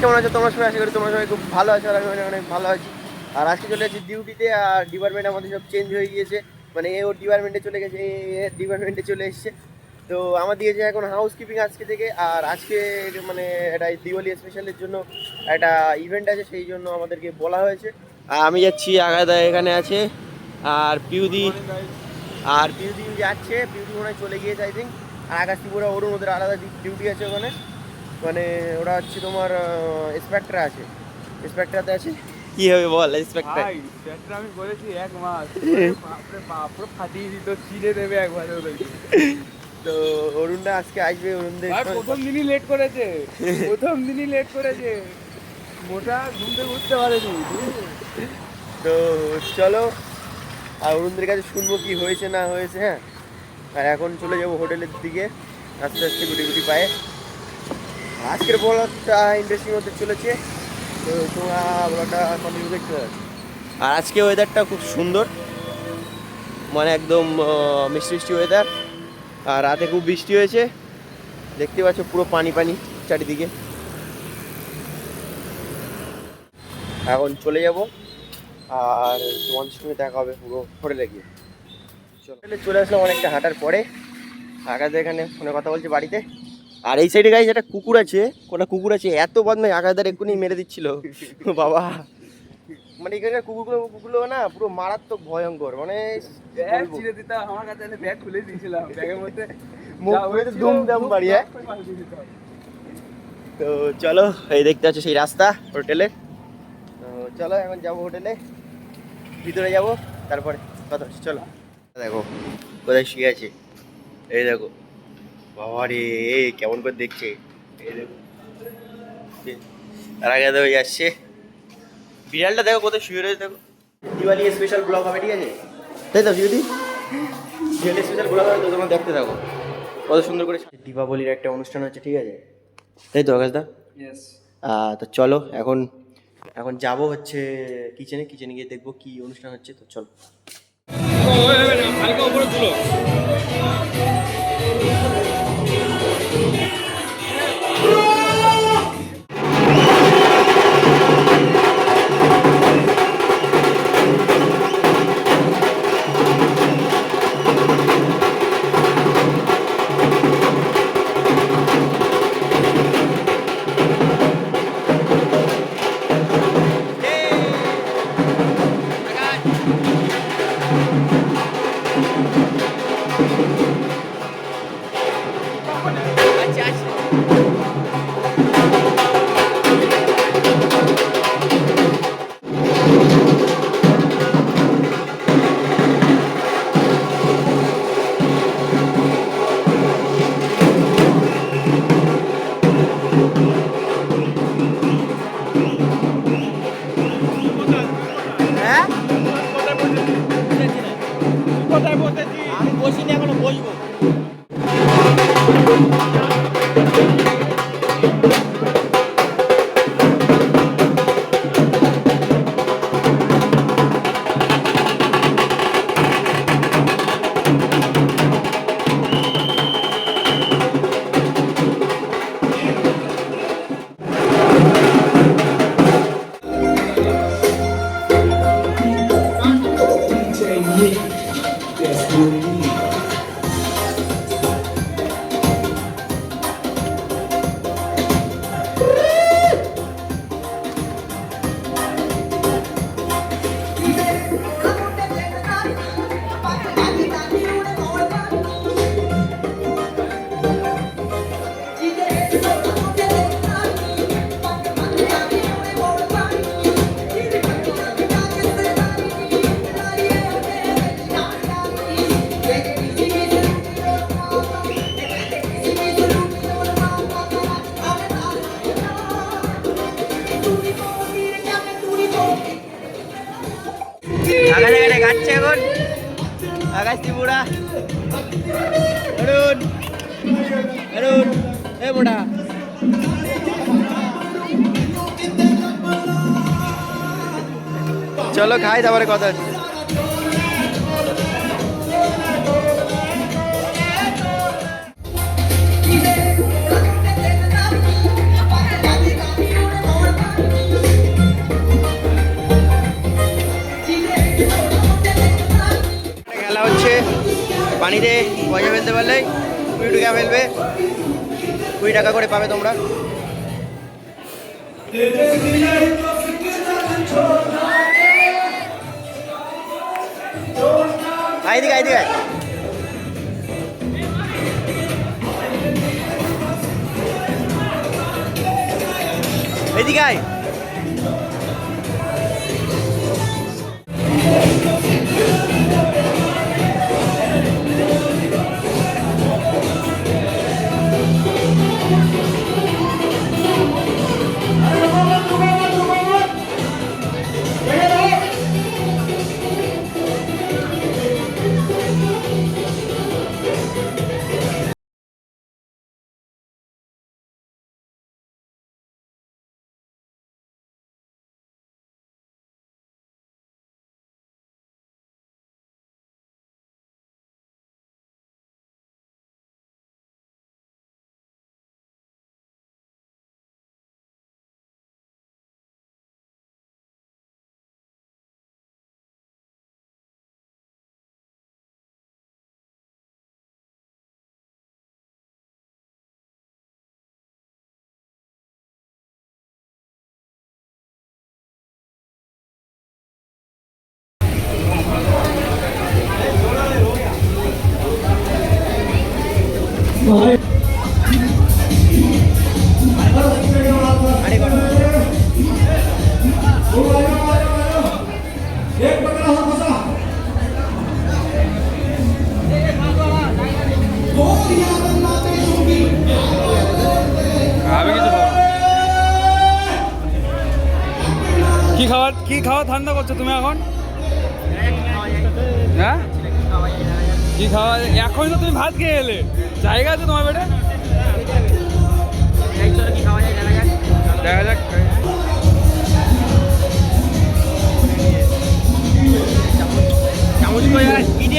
কেমন আছো? তোমার সবাই আশা করি তোমার সবাই খুব ভালো আছো আর আমি অনেক অনেক ভালো আছি। আর আজকে চলে যাচ্ছি ডিউটিতে আর ডিপার্টমেন্ট আমাদের সব চেঞ্জ হয়ে গিয়েছে। মানে এ ওর ডিপার্টমেন্টে চলে গেছে, এ ডিপার্টমেন্টে চলে এসেছে। তো আমার দিয়েছে এখন হাউস কিপিং আজকে থেকে, আর আজকে মানে এটা দিওয়ালি স্পেশালের জন্য একটা ইভেন্ট আছে, সেই জন্য আমাদেরকে বলা হয়েছে। আমি যাচ্ছি আগাদা এখানে আছে, আর পিউদি আর পিউদি যাচ্ছে, পিউদি হয় চলে গিয়েছে আই থিঙ্ক আর আকাশ ত্রিপুরা ওরুন ওদের আলাদা ডিউটি আছে ওখানে। মানে ওরা হচ্ছে তোমার ইন্সপেক্টর আছে। ইন্সপেক্টরতে আছে। কি হবে বল ইন্সপেক্টর ভাই আমি বলেছি এক মাস। বাপরে বাপ, পুরো ফাটিয়ে দিত চিড়ে দেবে একবার ওদেরকে। তো অরুণটা আজকে আসবে অরুণদের প্রথম দিনই লেট করেছে। প্রথম দিনই লেট করেছে। মোটা ঘুম থেকে উঠতে পারেনি তো চলো আর অরুণদের কাছে শুনব কি হয়েছে না হয়েছে হ্যাঁ? আর এখন চলে যাব হোটেলের দিকে আস্তে আস্তে গুটি গুটি পায়ে। আজকের ব্লগটা ইন্টারেস্টিং হতে চলেছে তো তোমরা ব্লগটা কন্টিনিউ দেখতে আর আজকে ওয়েদারটা খুব সুন্দর মানে একদম মিষ্টি মিষ্টি ওয়েদার আর রাতে খুব বৃষ্টি হয়েছে। দেখতে পাচ্ছ পুরো পানি পানি চারিদিকে। এখন চলে যাব আর তোমাদের সঙ্গে দেখা হবে পুরো হোটেলে গিয়ে। হোটেলে চলে আসলাম অনেকটা হাঁটার পরে। আকাশ এখানে ফোনে কথা বলছে বাড়িতে। আর এই সাইডে গাইজ একটা কুকুর আছে কোনটা কুকুর আছে, এত বদমাই আকাশদার এক্ষুনি মেরে দিচ্ছিল। বাবা। মানে এখানকার কুকুরগুলো কুকুরগুলো না পুরো মারাত্মক ভয়ঙ্কর মানে ব্যাগ চিড়ে দিতাম আমার কাছে ব্যাগ খুলে দিয়েছিলাম। ব্যাগের মধ্যে বাড়ি, হ্যাঁ? তো চলো এই দেখতে পাচ্ছ সেই রাস্তা হোটেলে। তো চলো এখন যাব হোটেলে। ভিতরে যাব তারপরে কথা চলো। দেখো কোথায় শুয়ে আছে? এই দেখো। বাবা রে কেমন করে দেখছে? এই দেখো। তার আগে এই আসছে। বিড়ালটা দেখো কোথায় শুয়ে রয়েছে দেখো। দিওয়ালি স্পেশাল ব্লগ হবে ঠিক আছে? তাই তো দিদি দিওয়ালি স্পেশাল ব্লগ হবে তো তোমরা দেখতে থাকো। কত সুন্দর করে দীপাবলির একটা অনুষ্ঠান হচ্ছে ঠিক আছে? তাই তো আকাশদা? তো চলো এখন এখন যাব হচ্ছে কিচেনে কিচেনে গিয়ে দেখব কি অনুষ্ঠান হচ্ছে তো চলো। এ মোটা চলো খাই তারপরে কথা হচ্ছে। পানিতে পয়সা ফেলতে পারলেই কুড়ি ফেলবে। কুড়ি টাকা করে পাবে তোমরা আয় এদিকে আয়। কি খাওয়া কি খাওয়া ঠান্ডা করছ তুমি এখন? হ্যাঁ? কি খাওয়া, এখনই তো তুমি ভাত খেয়ে এলে। জায়গা আছে তোমার বেটে? দেখা যাক।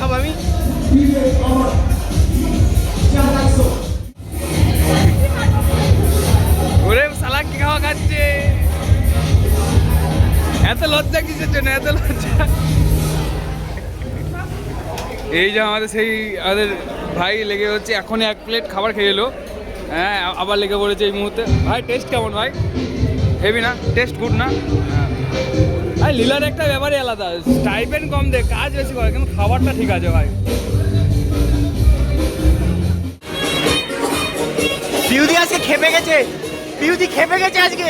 খাব আমি? খাওয়া খাচ্ছে? এত লজ্জা এত লজ্জা। এই যে আমাদের সেই আমাদের ভাই লেগে হচ্ছে এখনই এক প্লেট খাবার খেয়ে এলো। হ্যাঁ আবার লেগে পড়েছে এই মুহূর্তে। ভাই টেস্ট কেমন ভাই? হেভি না? টেস্ট গুড না? ভাই, লীলার একটা ব্যাপারই আলাদা। স্টাইপেন্ড কম দে, কাজ বেশি করে, কিন্তু খাবারটা ঠিক আছে ভাই। পিউদি আজকে খেপে গেছে। পিউদি খেপে গেছে আজকে।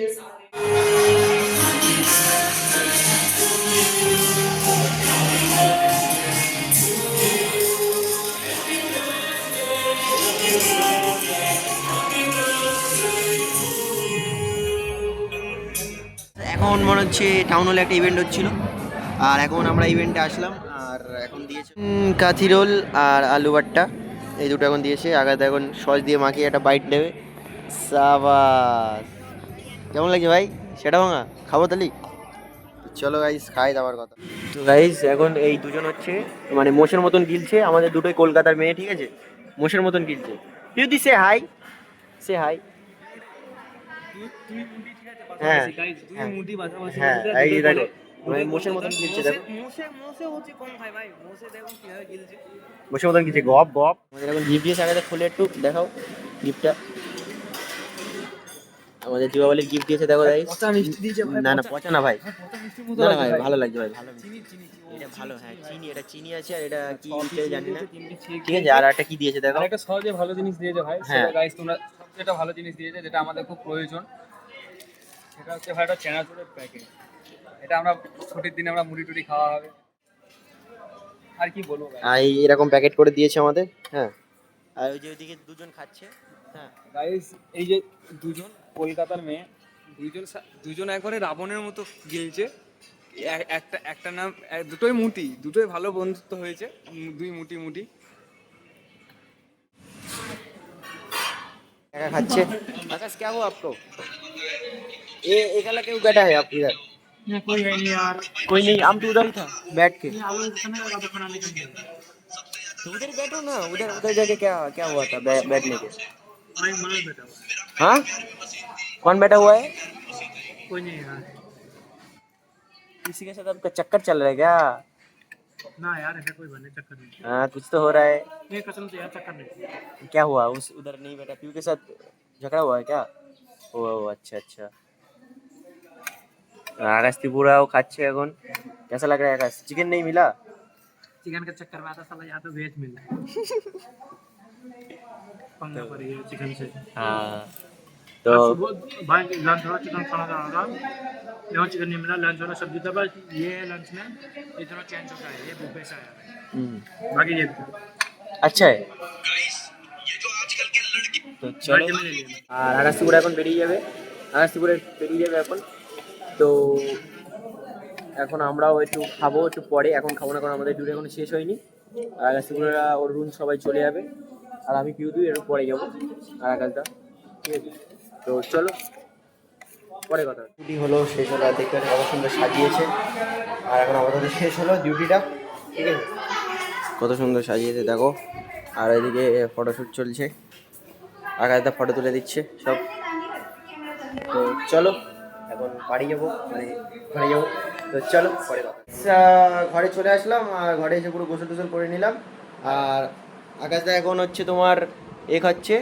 ভাই। এখন মনে হচ্ছে টাউন হলে একটা ইভেন্ট হচ্ছিল। আর এখন আমরা ইভেন্টে আসলাম, আর এখন দিয়েছে কাঠি রোল আর আলু ভর্তা। এই দুটো এখন দিয়েছে। আগাতে এখন সস দিয়ে মাখিয়ে একটা বাইট নেবে সাবাস। কেমন লাগছে ভাই? সেটা ভাঙা? খাব তাহলে চলো গাইস খাই দাবার কথা। তো গাইস এখন এই দুজন হচ্ছে মানে মোষের মতন গিলছে আমাদের দুটোই কলকাতার মেয়ে ঠিক আছে? মোষের মতন গিলছে। যদি সে হাই সে হাই হ্যাঁ। হ্যাঁ। হ্যাঁ মানে মোষের মতন গিলছে দেখো। মোষের মতন গিলছে গপ গপ। আমাদের এখন গিফট আগে খুলে একটু দেখাও গিফটটা আমাদের দীপাবলির গিফট দিয়েছে দেখো গাইস না না পচা। না ভাই। না না ভাই ভালো লাগছে ভাই। ভালো এটা ভালো হ্যাঁ চিনি এটা চিনি আছে আর এটা কি দিয়েছে জানি না। ঠিক আছে আর একটা কি দিয়েছে দেখো? একটা সহজে ভালো জিনিস দিয়েছে ভাই। হ্যাঁ। সেটা গাইস তোমরা সবচেয়ে ভালো জিনিস দিয়েছে যেটা আমাদের খুব প্রয়োজন। সেটা হচ্ছে ভাই একটা চেনাচুরের প্যাকেট এটা আমরা ছুটির দিনে আমরা মুড়ি টুড়ি খাওয়া হবে। আর কি বলব ভাই? এরকম প্যাকেট করে দিয়েছে আমাদের হ্যাঁ। আর ওই যে ওইদিকে দুজন খাচ্ছে হ্যাঁ। গাইস এই যে দুজন কলকাতার মেয়ে দুজন সা- দুজন একবারে রাবণের মতো গিলছে এক- একটা একটা নাম এক- দুটোই মুটি দুটোই ভালো বন্ধুত্ব হয়েছে উম, দুই মুটি মুটি একা খাচ্ছে आकाश क्या हुआ आपको ये एक अलग क्यों बैठा है आप इधर कोई है नहीं यार कोई नहीं हम तो उधर ही था बैठ के आलू खाने लगा तो खाना नहीं खाएंगे तो उधर ही बैठो ना उधर उधर जाके क्या क्या हुआ था बै, बैठने के भाई मना बैठा हुआ है। हाँ कौन बैठा हुआ है कोई नहीं यार किसी के साथ आपका चक्कर चल रहा है क्या ना यार ऐसा कोई बने चक्कर नहीं हाँ कुछ तो हो रहा है ये कसम से यार चक्कर नहीं क्या हुआ उस उधर नहीं बैठा पीयू के साथ झगड़ा हुआ है क्या ও আচ্ছা আচ্ছা আকাশ ত্রিপুরাও খাচ্ছে এখন कैसा लग रहा है आकाश चिकन नहीं मिला चिकन के चक्कर में आता साला यहाँ तो वेज मिल रहा है पंगा पड़ी है चिकन से हाँ तो सुबह भाई लंच वाला चिकन खाना था होगा यहाँ चिकन नहीं मिला लंच वाला सब्जी था बस ये लंच में इतना चेंज होता है ये बुफे से आया है हम्म, बाकी ये अच्छा है তো চলো बाकी में ले लिया আর আকাশ ত্রিপুরা এখন বেরিয়ে যাবে আকাশ ত্রিপুরা বেরিয়ে যাবে এখন তো এখন আমরাও একটু খাবো একটু পরে এখন খাবো না কারণ আমাদের ডিউটি এখন শেষ হয়নি আর আকাশ ত্রিপুরা ওর রুম সবাই চলে যাবে আর আমি পিউ দুই একটু পরে যাবো আর আকাশটা ঠিক আছে তো চলো পরে কথা ডিউটি হলো শেষ হলো আর দেখতে কত সুন্দর সাজিয়েছে। আর এখন আমাদের শেষ হলো ডিউটিটা ঠিক আছে? কত সুন্দর সাজিয়েছে দেখো। আর এদিকে ফটোশ্যুট চলছে। আকাশদা ফটো তুলে দিচ্ছে সব। তো চলো এখন বাড়ি যাব মানে ঘরে যাব। তো চলো পরে কথা আচ্ছা, ঘরে চলে আসলাম আর ঘরে এসে পুরো গোসল টোসল করে নিলাম। আর আকাশদা এখন হচ্ছে তোমার এ খাচ্ছে।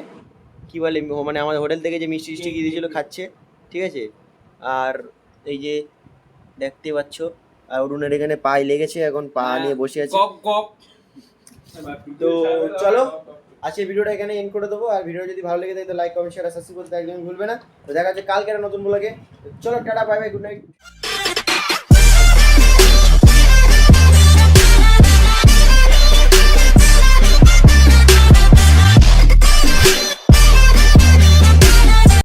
কি বলে মানে আমাদের হোটেল থেকে যে মিষ্টি টিষ্টি কি দিয়েছিল খাচ্ছে ঠিক আছে? আর এই যে দেখতে পাচ্ছ আর অরুণের এখানে পায়ে লেগেছে এখন পা নিয়ে বসে আছে। তো চলো আজকে ভিডিওটা এখানে এন্ড করে দেবো আর ভিডিও যদি ভালো লেগে থাকে তো লাইক কমেন্ট শেয়ার সাবস্ক্রাইব করতে একদমই ভুলবে না। তো দেখা যাচ্ছে কালকে নতুন ব্লগে চলো tata bye bye good night